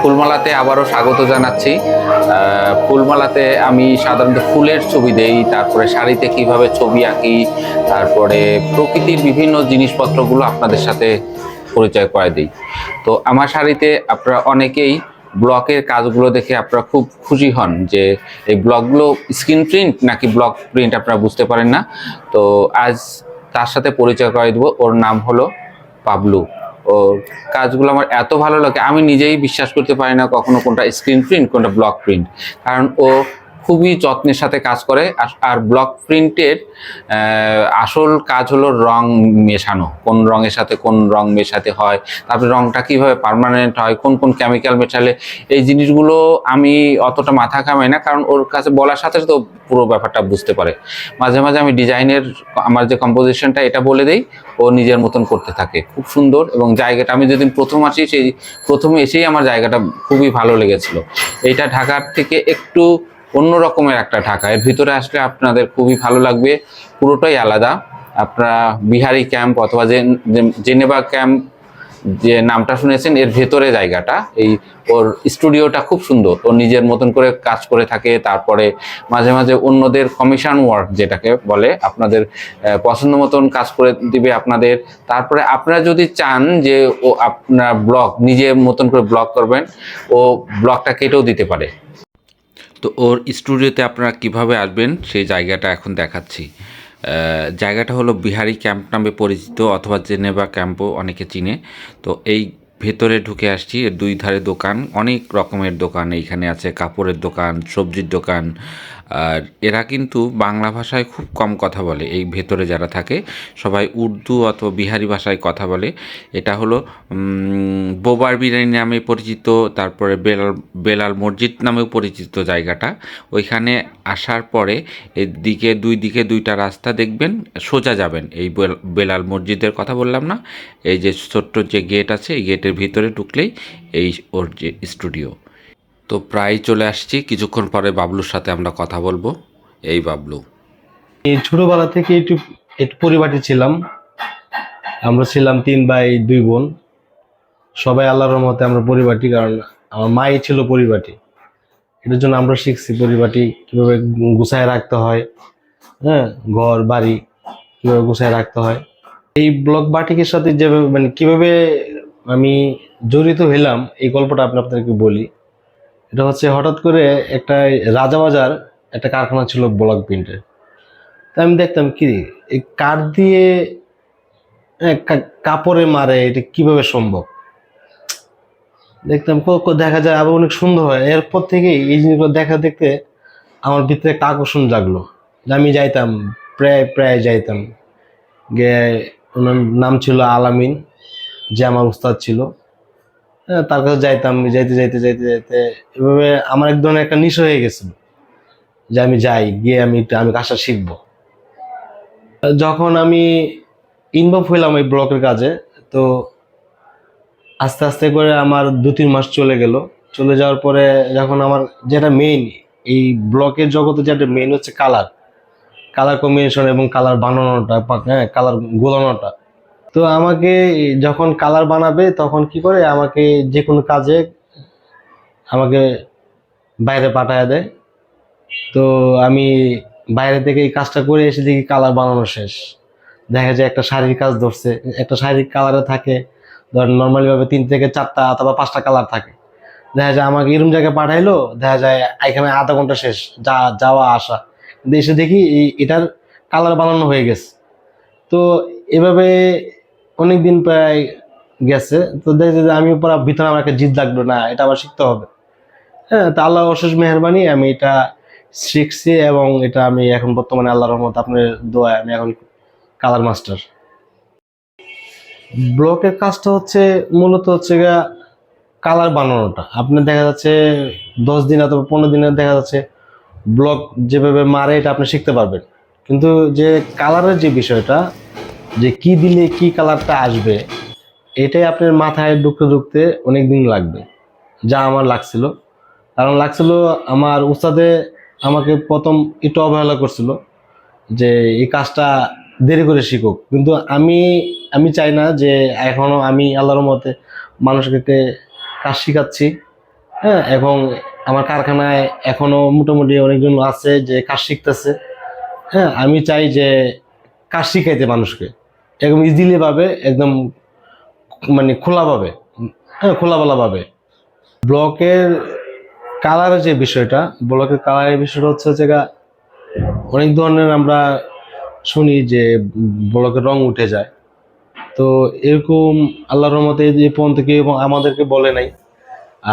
ফুলমালাতে আবারও স্বাগত জানাচ্ছি। ফুলমালাতে আমি সাধারণত ফুলের ছবি দেই, তারপরে শাড়িতে কীভাবে ছবি আঁকি, তারপরে প্রকৃতির বিভিন্ন জিনিসপত্রগুলো আপনাদের সাথে পরিচয় করায় দিই। তো আমার শাড়িতে আপনারা অনেকেই ব্লকের কাজগুলো দেখে আপনারা খুব খুশি হন যে এই ব্লকগুলো স্ক্রিন প্রিন্ট নাকি ব্লক প্রিন্ট আপনারা বুঝতে পারেন না। তো আজ তার সাথে পরিচয় করাই দেবো, ওর নাম হলো পাবলু। ওর কাজগুলো আমার এত ভালো লাগে, আমি নিজেই বিশ্বাস করতে পারি না কখনো কোনটা স্ক্রিন প্রিন্ট কোনটা ব্লক প্রিন্ট কারণ ও খুবই যত্নের সাথে কাজ করে, আর- ব্লক প্রিন্টের আসল কাজ হলো রং মেশানো। কোন রঙের সাথে কোন রং মেশাতে হয়, তারপরে রংটা কীভাবে পারমানেন্ট হয়, কোন কোন কেমিক্যাল মেশালে, এই জিনিসগুলো আমি অতটা মাথা কামাই না, কারণ ওর কাছে বলার সাথে সাথে পুরো ব্যাপারটা বুঝতে পারে। মাঝে মাঝে আমি ডিজাইনের আমার যে কম্পোজিশনটা এটা বলে দেই, ও নিজের মতন করতে থাকে। খুব সুন্দর এবং জায়গাটা, আমি যেদিন প্রথম আসি, সেই প্রথমে এসেই আমার জায়গাটা খুবই ভালো লেগেছিল। এইটা ঢাকার থেকে একটু অন্য রকমের একটা ঢাকা। এর ভিতরে আসলে আপনাদের খুবই ভালো লাগবে, পুরোটাই আলাদা। আপনারা বিহারি ক্যাম্প অথবা জেনেভা ক্যাম্প যে নামটা শুনেছেন, এর ভেতরে জায়গাটা, এই ওর স্টুডিওটা খুব সুন্দর। ও নিজের মতন করে কাজ করে থাকে, তারপরে মাঝে মাঝে অন্যদের কমিশন ওয়ার্ক যেটাকে বলে, আপনাদের পছন্দ মতন কাজ করে দিবে আপনাদের। তারপরে আপনারা যদি চান যে ও আপনার ব্লগ নিজের মতন করে ব্লগ করবেন, ও ব্লগটা কেটেও দিতে পারে। তো ওর স্টুডিওতে আপনারা কীভাবে আসবেন, সেই জায়গাটা এখন দেখাচ্ছি। জায়গাটা হলো বিহারি ক্যাম্প নামে পরিচিত অথবা জেনেভা ক্যাম্পও অনেকে চিনে। তো এই ভেতরে ঢুকে আসছি দুই ধারে দোকান, অনেক রকমের দোকান। এইখানে আছে কাপড়ের দোকান, সবজির দোকান আর এরা কিন্তু বাংলা ভাষায় খুব কম কথা বলে। এই ভেতরে যারা থাকে, সবাই উর্দু অথবা বিহারি ভাষায় কথা বলে। এটা হলো বোবার বিরিয়ানি নামে পরিচিত, তারপরে বেলাল বেলাল মসজিদ নামেও পরিচিত জায়গাটা। ওইখানে আসার পরে এদিকে, দুই দিকে দুইটা রাস্তা দেখবেন, সোজা যাবেন। এই বেল- বেলাল মসজিদের কথা বললাম না। এই যে ছোট্ট যে গেট আছে, এই গেটের ভিতরে ঢুকলেই এই ওর যে স্টুডিও। তো প্রায় চলে আসছি। কিছুক্ষণ পরে বাবলুর সাথে আমরা কথা বলব। এই বাবলু। এই ছোটবেলা থেকে একটু একটু পরিবারটি ছিলাম। আমরা ছিলাম তিন ভাই, দুই বোন। সবাই আল্লাহর মতে আমরা পরিবারটি, কারণ আমার মাই ছিল পরিবারটি। এটার জন্য আমরা শিখছি পরিবারটি কীভাবে গুছায় রাখতে হয়। হ্যাঁ ঘর, বাড়ি কীভাবে গুছায় রাখতে হয়। এই ব্লক বাটিকের সাথে যেভাবে মানে কীভাবে আমি জড়িত হইলাম, এই গল্পটা আপনি আপনাদেরকে বলি। এটা হচ্ছে হঠাৎ করে একটা রাজাবাজার একটা কারখানা ছিল ব্লক প্রিন্টের তা আমি দেখতাম কি এই কাঠ দিয়ে হ্যাঁ, কাপড়ে মারে এটা কীভাবে সম্ভব? দেখতাম দেখা যায় আবার অনেক সুন্দর হয়। এরপর থেকে এই জিনিসগুলো দেখা দেখতে আমার ভিতরে একটা আকর্ষণ জাগলো। আমি যাইতাম প্রায় প্রায় যাইতাম। গিয়ে ওনার নাম ছিল আলামিন যে আমার উস্তাদ ছিল। তার কাছে যাইতাম যাইতে যাইতে যাইতে যাইতে। এভাবে আমার এক ধরনের একটা নিশ হয়ে গেছিল যে আমি যাই, গিয়ে আমি আমি কাজটা শিখব। যখন আমি ইনভলভ হইলাম এই ব্লকের কাজে, তো আস্তে আস্তে করে আমার দু, তিন মাস চলে গেল। চলে যাওয়ার পরে যখন আমার যেটা মেইন এই ব্লকের জগতে যেটা মেইন হচ্ছে কালার কালার কম্বিনেশন এবং কালার বানানোটা হ্যাঁ কালার গোলানোটা। তো আমাকে যখন কালার বানাবে, তখন কি করে আমাকে যে কোনো কাজে আমাকে বাইরে পাঠায় দেয়। তো আমি বাইরে থেকে এই কাজটা করে এসে দেখি কালার বানানো শেষ। দেখা যায় একটা শাড়ির কাজ ধরছে, একটা শাড়ির কালারে থাকে, ধর নর্মালিভাবে তিন থেকে চারটা অথবা পাঁচটা কালার থাকে। দেখা যায় আমাকে এরম জায়গায় পাঠাইলো, দেখা যায় এখানে আধা ঘণ্টা শেষ, যা, যাওয়া, আসা। কিন্তু এসে দেখি এটার কালার বানানো হয়ে গেছে। তো এভাবে অনেক দিন প্রায় গেছে, তো দেখছি যে আমি পরে ভিতরে আমার একটা জিদ লাগল, না, এটা আবার শিখতে হবে। হ্যাঁ তা আল্লাহ অশেষ মেহরবানি, আমি এটা শিখছি এবং এটা আমি এখন বর্তমানে আল্লাহ রহমত আপনার দোয়ায় আমি এখন কালার মাস্টার। ব্লকের কাজটা হচ্ছে মূলত হচ্ছে কালার বানানোটা। আপনার দেখা যাচ্ছে দশ দিন অথবা পনেরো দিনে দেখা যাচ্ছে ব্লক যেভাবে মারে, এটা আপনি শিখতে পারবেন। কিন্তু যে কালারের যে বিষয়টা যে কি দিলে কি কালারটা আসবে, এটাই আপনার মাথায় ঢুকতে ঢুকতে অনেক দিন লাগবে, যা আমার লাগছিল। কারণ লাগছিল আমার উস্তাদে আমাকে প্রথম একটু অবহেলা করছিল যে এই কাজটা দেরি করে শিখুক। কিন্তু আমি আমি চাই না যে এখনও আমি আল্লাহর মতে মানুষকে কাজ শিখাচ্ছি হ্যাঁ এবং আমার কারখানায় এখনও মোটামুটি অনেকজন আছে যে কাজ শিখতেছে হ্যাঁ আমি চাই যে কাজ শিখাইতে মানুষকে। একদম ইজিলি ভাবে, একদম মানে খোলাভাবে হ্যাঁ খোলাবেলা পাবে ব্লকের কালারের যে বিষয়টা, ব্লকের কালারের বিষয়টা হচ্ছে যে অনেক ধরনের আমরা শুনি যে ব্লকের রং উঠে যায়। তো এরকম আল্লাহর রহমতে এই পর্যন্ত কেউ আমাদেরকে বলে নাই।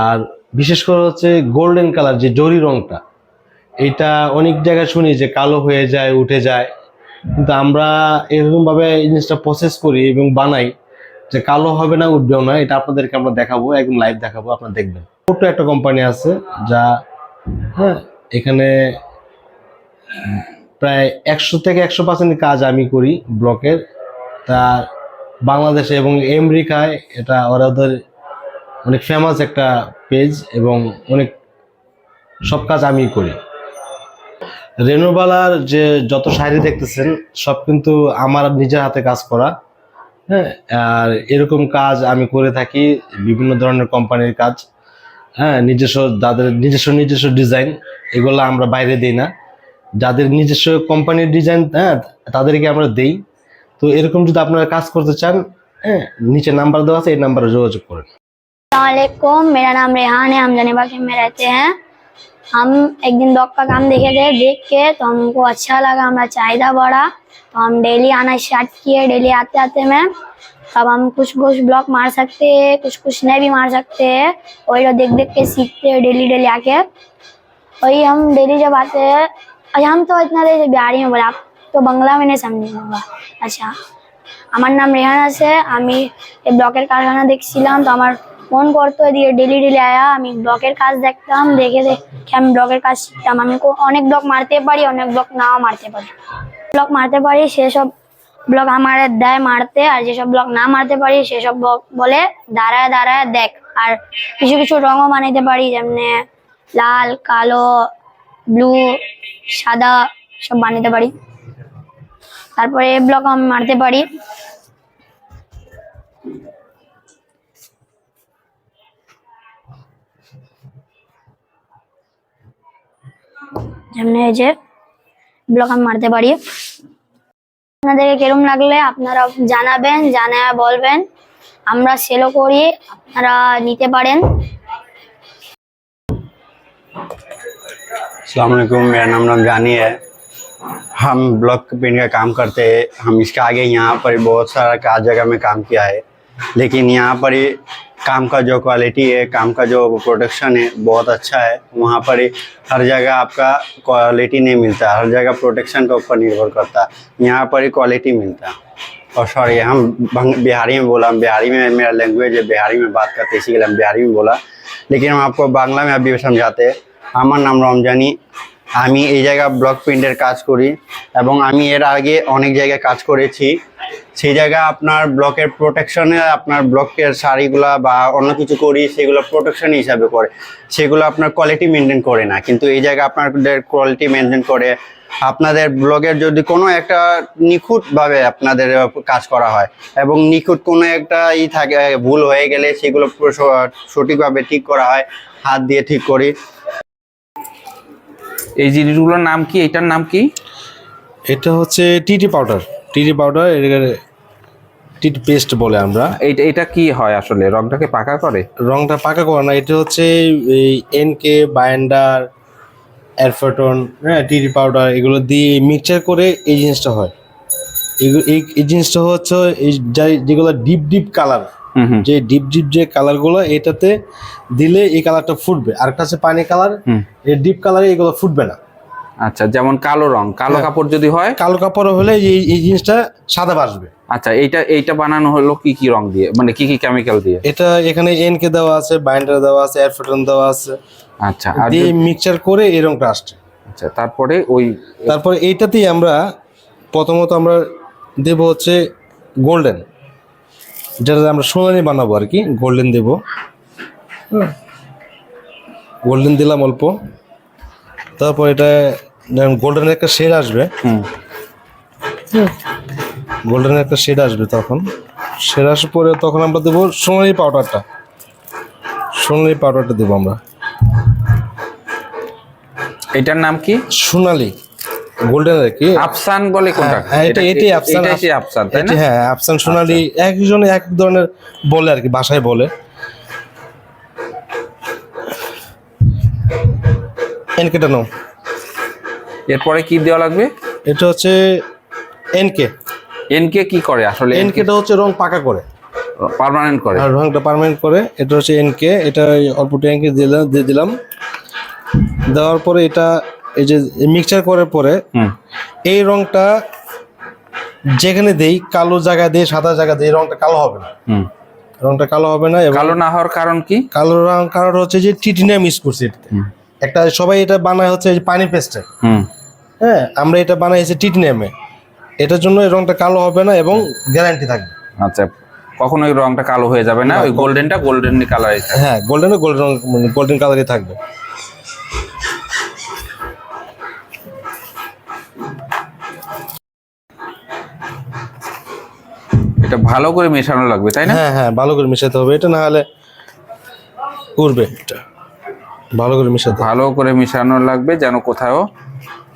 আর বিশেষ করে হচ্ছে গোল্ডেন কালার যে জরি রংটা এটা অনেক জায়গায় শুনি যে কালো হয়ে যায়, উঠে যায়। কিন্তু আমরা এরকম ভাবে এই জিনিসটা প্রসেস করি এবং বানাই যে কালো হবে না, উঠবেও না, এটা আপনাদেরকে আমরা দেখাবো, একদম লাইভ দেখাবো, আপনারা দেখবেন। ছোট্ট একটা কোম্পানি আছে যা হ্যাঁ এখানে, প্রায় একশো থেকে একশো পার্সেন্ট কাজ আমি করি ব্লকের। তা বাংলাদেশে এবং আমেরিকায় এটা ওরা ওদের অনেক ফেমাস একটা পেজ এবং অনেক সব কাজ আমি করি। রেনোবালার যে যত শাড়ি দেখতেছেন সব কিন্তু আমার নিজের হাতে কাজ করা হ্যাঁ আর এরকম কাজ আমি করে থাকি বিভিন্ন ধরনের কোম্পানির কাজ হ্যাঁ নিজস্ব যাদের নিজস্ব নিজস্ব ডিজাইন এগুলো আমরা বাইরে দিই না যাদের নিজস্ব কোম্পানির ডিজাইন হ্যাঁ তাদেরকে আমরা দেই তো এরকম যদি আপনারা কাজ করতে চান হ্যাঁ নিচে নাম্বার দেওয়া আছে এই নাম্বারে যোগাযোগ করেন वालेकुम मेरा नाम रेहान है हम जनेबाशी में रहते हैं हम एक दिन डॉग का काम देखे थे देख के तो हमको अच्छा लगा हमारा चाहिदा बढ़ा तो हम डेली आना स्टार्ट किए डेली आते आते में अब हम कुछ कुछ ब्लॉक मार सकते हैं कुछ कुछ नहीं भी मार सकते हैं वही लोग देख देख के सीखते हैं डेली डेली आके वही हम डेली जब आते हैं अच्छा हम तो इतना देर से बिहारी में बोले आप तो बांग्ला में नहीं समझे होगा अच्छा আমার নাম রেহান আছে আমি এই ব্লকের কারখানা দেখছিলাম তো আমার মন করতো এদিকে ডেলি ডেলি আয়া, আমি ব্লকের কাজ দেখতাম, দেখে দেখে আমি ব্লকের কাজ শিখতাম। আমি অনেক ব্লক মারতে পারি, অনেক ব্লক নাও মারতে পারি। ব্লক মারতে পারি, সেসব ব্লক আমার দেয় মারতে, আর যেসব ব্লক না মারতে পারি, সেসব ব্লক বলে, দাঁড়ায় দাঁড়ায় দেখ। আর কিছু কিছু রঙও বানাইতে পারি, যেমনি লাল, কালো, ব্লু, সাদা, সব বানাতে পারি। তারপরে ব্লক আমি মারতে পারি। যেমনি এই যে ব্লক আমি মারতে পারি আপনাদেরকে কেরম লাগলে আপনারা জানাবেন জানায় বলবেন আমরা সেলও করি আপনারা নিতে পারেন अलैक्म मेरा नाम रमजानी है हम ब्लॉक पेंट का काम करते हैं हम इसके आगे यहाँ पर बहुत सारा का जगह में काम किया है लेकिन यहाँ पर ही काम का जो क्वालिटी है, काम का जो प्रोडक्शन है, बहुत अच्छा है। वहाँ पर हर जगह आपका क्वालिटी नहीं मिलता, हर जगह प्रोटेक्शन के ऊपर निर्भर करता। है यहाँ पर ही क्वालिटी मिलता। और सॉरी हम बिहारी में बोला, बिहारी में मेरा लैंग्वेज है, बिहारी में बात करते इसी के लिए हम बिहारी में बोला। लेकिन हम आपको बांग्ला में अभी समझाते हैं। आमन नाम रमजानी আমি এই জায়গায় ব্লক প্রিন্টের কাজ করি এবং আমি এর আগে অনেক জায়গায় কাজ করেছি। সেই জায়গায় আপনার ব্লকের প্রোটেকশনে আপনার ব্লকের শাড়িগুলা বা অন্য কিছু করি, সেগুলো প্রোটেকশন হিসাবে করে। সেগুলো আপনার কোয়ালিটি মেনটেন করে না, কিন্তু এই জায়গায় আপনাদের কোয়ালিটি মেনটেন করে। আপনাদের ব্লগের যদি কোনো একটা নিখুঁতভাবে আপনাদের কাজ করা হয় এবং নিখুঁত কোনো একটা ই থাকে, ভুল হয়ে গেলে সেগুলো সঠিকভাবে ঠিক করা হয়, হাত দিয়ে ঠিক করি। এই জিনিসগুলোর নাম কি? এটার নাম কি? এটা হচ্ছে TT powder. TT powder TT paste বলে আমরা। এইটা এটা কি হয় আসলে? রংটাকে পাকা করে? রংটা পাকা করে না এটা হচ্ছে এই এনকে বাইন্ডার অ্যারফেটন হ্যাঁ টিটি পাউডার এগুলো দিয়ে মিক্সচার করে এই জিনিসটা হয়। এই জিনিসটা হচ্ছে এই যেগুলো ডিপ ডিপ কালার। যে ডিপ ডিপ যে কালারগুলো এটাতে দিলে এই কালারটা ফুটবে। আরেকটা হচ্ছে পানি কালার। এই ডিপ কালারে এগুলো ফুটবে না। আচ্ছা যেমন কালো রং কালো হ্যাঁ। কাপড় যদি হয়? কালো কাপড় হলে এই এই জিনিসটা সাদা বাসবে আচ্ছা এইটা এইটা বানানো হলো কি কি রং দিয়ে? মানে কি কি কেমিক্যাল দিয়ে? এটা এখানে এনকে দেওয়া আছে বাইন্ডার দেওয়া আছে অ্যারফেটন দেওয়া আছে। আচ্ছা আর দিয়ে মিক্সচার করে এই রংটা আসছে। আচ্ছা তারপরে ওই তারপরে এইটাতেই আমরা প্রথমত আমরা দেব হচ্ছে গোল্ডেন যেটা আমরা সোনালি বানাবো আর কি গোল্ডেন দেব। গোল্ডেন দিলাম অল্প। তারপর এটা গোল্ডেনের একটা শেড আসবে। গোল্ডেনের একটা শেড আসবে তখন। শেড আসার পরে তখন আমরা দেবো সোনালি পাউডারটা সোনালি পাউডারটা দেবো আমরা। এটার নাম কি? সোনালি। গোল্ডেন আর কি? আফসান বলে কোনটা? হ্যাঁ, এটা এটাই আফসান সেই আফসান তাই না? হ্যাঁ আফসান সোনালি একজনে এক ধরনের বলে আর কি ভাষায় বলে। এনকেটা নাও। এরপরে কি দেওয়া লাগবে? এটা হচ্ছে এনকে এনকে কি করে আসলে এনকেটা হচ্ছে রং পাকা করে। পার্মানেন্ট করে। আর রংটা পার্মানেন্ট করে এটা হচ্ছে এনকে এটা অল্প ট্যাঙ্কে দিলাম দিয়ে দিলাম। দেওয়ার পরে এটা এই যে মিক্সচার করার পরে এই রংটা যেখানে দেই কালো জায়গা দিয়ে সাদা জায়গা দিয়ে এই রংটা কালো হবে না। রংটা কালো হবে না এবং কালো না হওয়ার কারণ কি? কালো রং কারণ হচ্ছে যে টিটিনিয়া মিক্স করছি একটা সবাই এটা বানায় হচ্ছে এই পানি পেস্টে হ্যাঁ আমরা এটা বানাই হচ্ছে টিটিনিয়ামে এটার জন্য এই রংটা কালো হবে না এবং গ্যারান্টি থাকবে। আচ্ছা কখনো ওই রংটা কালো হয়ে যাবে না ওই গোল্ডেনটা গোল্ডেন কালারই হ্যাঁ গোল্ডেন গোল্ডেন গোল্ডেন কালারই থাকবে। এটা ভালো করে মেশানো লাগবে তাই না? হ্যাঁ হ্যাঁ ভালো করে মেশাতে হবে। এটা না হলে উড়বে এটা। ভালো করে মেশাতে ভালো করে মেশানো লাগবে যেন কোথাও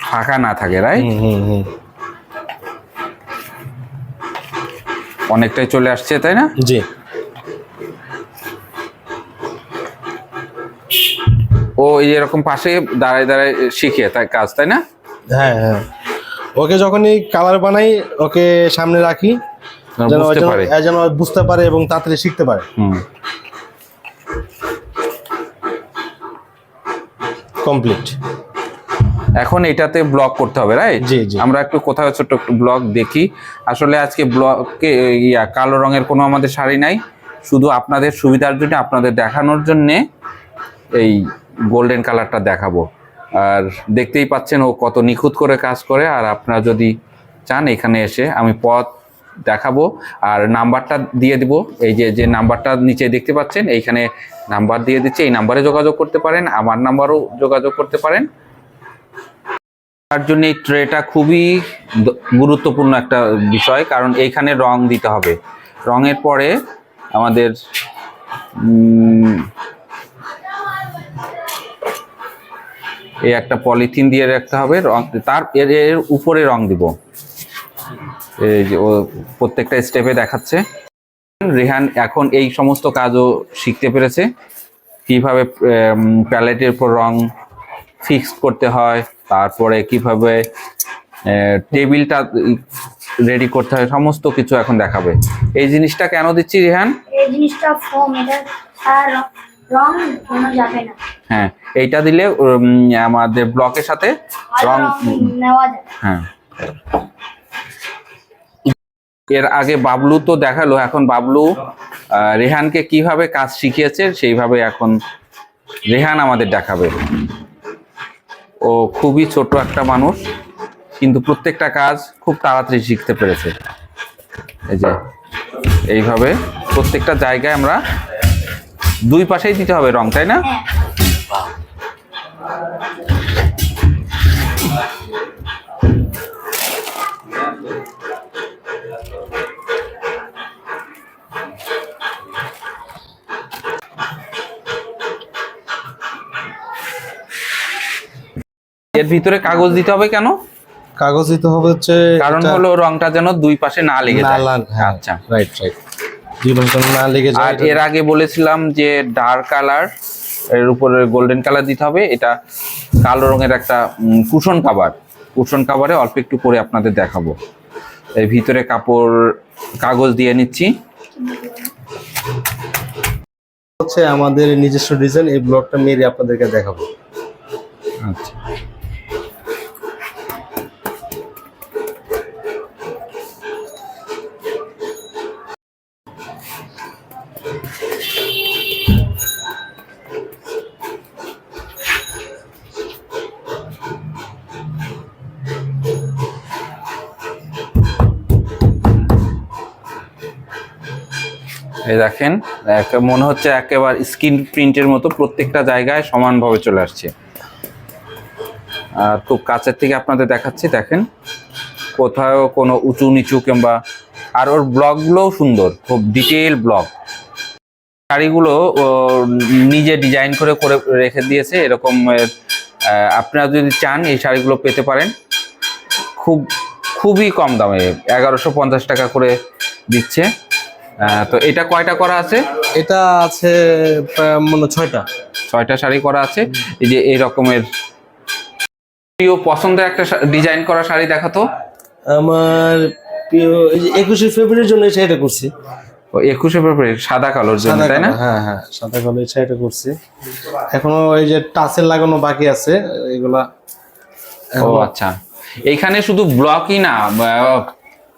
ফাঁকা না থাকে রাইট হুম হুম অনেকটাই চলে আসছে তাই না? জি। ও এই এরকম পাশে দাঁড়ায় দাঁড়ায় শিখে তাই কাজ তাই না? হ্যাঁ হ্যাঁ। ওকে যখনই কালার বানাই ওকে সামনে রাখি। যেন বুঝতে পারে। এবং তাড়াতাড়ি শিখতে পারে। কমপ্লিট এখন এটাতে ব্লক করতে হবে রাইট জি, জি। আমরা একটু কোথাও একটু ব্লক দেখি। আসলে আজকে ব্লকে ইয়া কালো রঙের কোনো আমাদের শাড়ি নাই। শুধু আপনাদের সুবিধার জন্য আপনাদের দেখানোর জন্যে এই গোল্ডেন কালারটা দেখাবো। আর দেখতেই পাচ্ছেন ও কত নিখুঁত করে কাজ করে। আর আপনারা যদি চান এখানে এসে আমি পথ দেখাবো। আর নাম্বারটা দিয়ে দিব। এই যে যে নাম্বারটা নিচে দেখতে পাচ্ছেন, এইখানে নাম্বার দিয়ে দিচ্ছে। এই নাম্বারে যোগাযোগ করতে পারেন, আমার নাম্বারও যোগাযোগ করতে পারেন। তার জন্য এই ট্রেটা খুবই গুরুত্বপূর্ণ একটা বিষয়, কারণ এইখানে রং দিতে হবে। রঙের পরে আমাদের এই একটা পলিথিন দিয়ে রাখতে হবে। রং, তার এর উপরে রং দিব। এই যে ও প্রত্যেকটা স্টেপে দেখাচ্ছে। রেহান এখন এই সমস্ত কাজও শিখতে পেরেছে। কীভাবে প্যালেটের উপর রং ফিক্স করতে হয় তারপরে কীভাবে টেবিলটা রেডি করতে হয় সমস্ত কিছু এখন দেখাবে। এই জিনিসটা কেন দিচ্ছি রেহান? এই জিনিসটা ফোম এটা রং কোনো যাবে না। হ্যাঁ এইটা দিলে আমাদের ব্লকের সাথে রং নেওয়া যায় হ্যাঁ। এর আগে বাবলু তো দেখাল, এখন বাবলু রেহানকে কীভাবে কাজ শিখিয়েছে সেইভাবে এখন রেহান আমাদের দেখাবে। ও খুবই ছোট একটা মানুষ, কিন্তু প্রত্যেকটা কাজ খুব তাড়াতাড়ি শিখতে পেরেছে। এই যে, এইভাবে প্রত্যেকটা জায়গায় আমরা দুই পাশেই দিতে হবে রং, তাই না? এর ভিতরে কাগজ দিতে হবে কেন? কাগজ দিতে হবে হচ্ছে কারণ হলো রংটা যেন দুই পাশে না লেগে যায়। হ্যাঁ আচ্ছা। রাইট রাইট জীবন না লেগে যায়। আর এর আগে বলেছিলাম যে ডার্ক কালারের উপরে গোল্ডেন কালার দিতে হবে। এটা কালো রঙের একটা কুশন কাভার কুশন কাভারে অল্প একটু করে আপনাদের দেখাবো। এই ভিতরে কাপড় কাগজ দিয়ে নিচ্ছি। হচ্ছে আমাদের নিজস্ব ডিজাইন এই ব্লগটা মেরে আপনাদেরকে দেখাবো। আচ্ছা। এই দেখেন মনে হচ্ছে একেবারে স্ক্রিন প্রিন্টের মতো প্রত্যেকটা জায়গায় সমানভাবে চলে আসছে। আর খুব কাছের থেকে আপনাদের দেখাচ্ছি, দেখেন কোথাও কোনো উঁচু নিচু কিংবা আর ওর ব্লগগুলোও সুন্দর, খুব ডিটেল ব্লগ। শাড়িগুলো নিজে ডিজাইন করে করে রেখে দিয়েছে, এরকম আপনারা যদি চান এই শাড়িগুলো পেতে পারেন। খুব, খুবই কম দামে, এগারোশো পঞ্চাশ টাকা করে দিচ্ছে। তো এটা কয়টা করা আছে? এটা আছে মনে ছয়টা। ছয়টা শাড়ি করা আছে। এই যে এই রকমের প্রিয় পছন্দের একটা ডিজাইন করা শাড়ি দেখাতো। আমার প্রিয় এই যে একুশে ফেব্রুয়ারির জন্য এই শাড়িটা করছি। একুশে ফেব্রুয়ারি সাদা কালোর জন্য তাই না? হ্যাঁ হ্যাঁ সাদা কালো এই শাড়িটা করছি। এখনও এই যে টাসেল লাগানো বাকি আছে এগুলা ও আচ্ছা। এইখানে শুধু ব্লকই না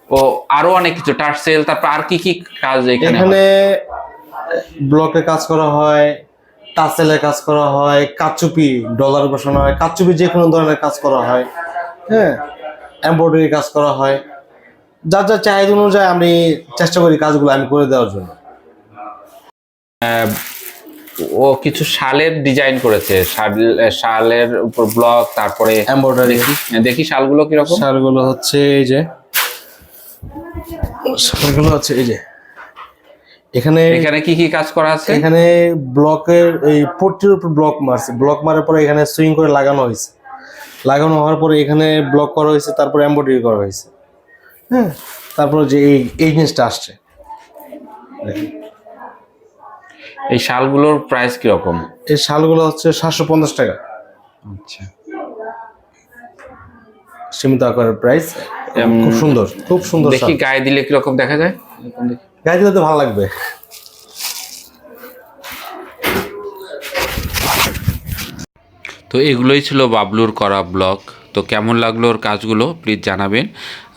ও আরও অনেক কিছু টার্সেল তারপর আর কি কি কাজ এখানে এখানে ব্লকে কাজ করা হয় টাসেলে কাজ করা হয় কাচুপি ডলার বসানো হয় কাচুপি যে কোনো ধরনের কাজ করা হয় হ্যাঁ? এমব্রয়ডারি কাজ করা হয়। যার যার চাহিদা অনুযায়ী আমি চেষ্টা করি কাজগুলো আমি করে দেওয়ার জন্য। ও কিছু শালের ডিজাইন করেছে শাল- শালের উপর ব্লক তারপরে এমব্রয়ডারি দেখি শালগুলো কীরকম? শালগুলো হচ্ছে এই যে শালগুলো হচ্ছে এই যে। এখানে এখানে কি কি কাজ করা আছে? এখানে ব্লকের এই পট্টির উপর ব্লক মারছে। ব্লক মারার পরে এখানে সুইং করে লাগানো হয়েছে। লাগানো হওয়ার পরে এখানে ব্লক করা হয়েছে তারপরে এমব্রয়ডারি করা হয়েছে। হ্যাঁ তারপর যে এই এই জিনিসটা আসছে। এই শালগুলোর প্রাইস কীরকম এই শালগুলো হচ্ছে সাতশো পঞ্চাশ টাকা। আচ্ছা। সীমিত আকারের প্রাইস খুব সুন্দর খুব সুন্দর দেখি গায়ে দিলে কীরকম দেখা যায়? গায়ে দিলে তো ভালো লাগবে। তো এগুলোই ছিল বাবলুর করা ব্লগ। তো কেমন লাগল ওর কাজগুলো? প্লিজ জানাবেন।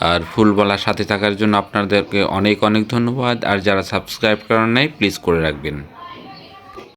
আর ফুলবালার সাথে থাকার জন্য আপনাদেরকে অনেক অনেক ধন্যবাদ। আর যারা সাবস্ক্রাইব করেন নাই প্লিজ করে রাখবেন।